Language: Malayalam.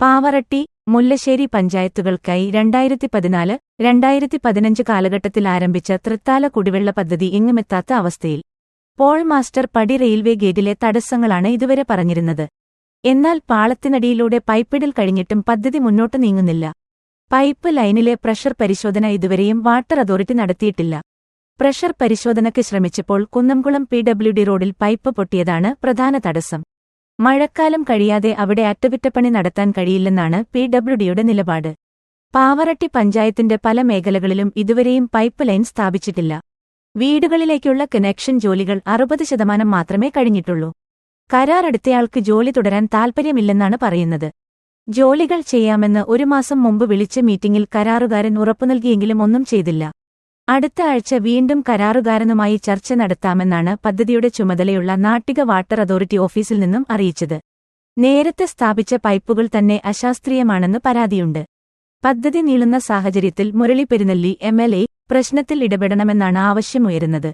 പാവറട്ടി മുല്ലശ്ശേരി പഞ്ചായത്തുകൾക്കായി രണ്ടായിരത്തി പതിനാല് രണ്ടായിരത്തി പതിനഞ്ച് കാലഘട്ടത്തിൽ ആരംഭിച്ച തൃത്താല കുടിവെള്ള പദ്ധതി എങ്ങുമെത്താത്ത അവസ്ഥയിൽ പോൾ മാസ്റ്റർ പടി റെയിൽവേ ഗേറ്റിലെ തടസ്സങ്ങളാണ് ഇതുവരെ പറഞ്ഞിരുന്നത്. എന്നാൽ പാളത്തിനടിയിലൂടെ പൈപ്പിടൽ കഴിഞ്ഞിട്ടും പദ്ധതി മുന്നോട്ട് നീങ്ങുന്നില്ല. പൈപ്പ് ലൈനിലെ പ്രഷർ പരിശോധന ഇതുവരെയും വാട്ടർ അതോറിറ്റി നടത്തിയിട്ടില്ല. പ്രഷർ പരിശോധനയ്ക്ക് ശ്രമിച്ചപ്പോൾ കുന്നംകുളം പി റോഡിൽ പൈപ്പ് പൊട്ടിയതാണ് പ്രധാന തടസ്സം. മഴക്കാലം കഴിയാതെ അവിടെ അറ്റകുറ്റപ്പണി നടത്താൻ കഴിയില്ലെന്നാണ് പി ഡബ്ല്യു ഡിയുടെ നിലപാട്. പാവറട്ടി പഞ്ചായത്തിന്റെ പല മേഖലകളിലും ഇതുവരെയും പൈപ്പ് ലൈൻ സ്ഥാപിച്ചിട്ടില്ല. വീടുകളിലേക്കുള്ള കണക്ഷൻ ജോലികൾ അറുപത് ശതമാനം മാത്രമേ കഴിഞ്ഞിട്ടുള്ളൂ. കരാറെടുത്തയാൾക്ക് ജോലി തുടരാൻ താൽപ്പര്യമില്ലെന്നാണ് പറയുന്നത്. ജോലികൾ ചെയ്യാമെന്ന് ഒരു മാസം മുമ്പ് വിളിച്ച മീറ്റിംഗിൽ കരാറുകാരൻ ഉറപ്പു നൽകിയെങ്കിലും ഒന്നും ചെയ്തില്ല. അടുത്ത ആഴ്ച വീണ്ടും കരാറുകാരനുമായി ചർച്ച നടത്താമെന്നാണ് പദ്ധതിയുടെ ചുമതലയുള്ള നാട്ടിക വാട്ടർ അതോറിറ്റി ഓഫീസിൽ നിന്നും അറിയിച്ചത്. നേരത്തെ സ്ഥാപിച്ച പൈപ്പുകൾ തന്നെ അശാസ്ത്രീയമാണെന്ന് പരാതിയുണ്ട്. പദ്ധതി നീളുന്ന സാഹചര്യത്തിൽ Murali Perunelli M L A പ്രശ്നത്തിൽ ഇടപെടണമെന്നാണ് ആവശ്യമുയരുന്നത്.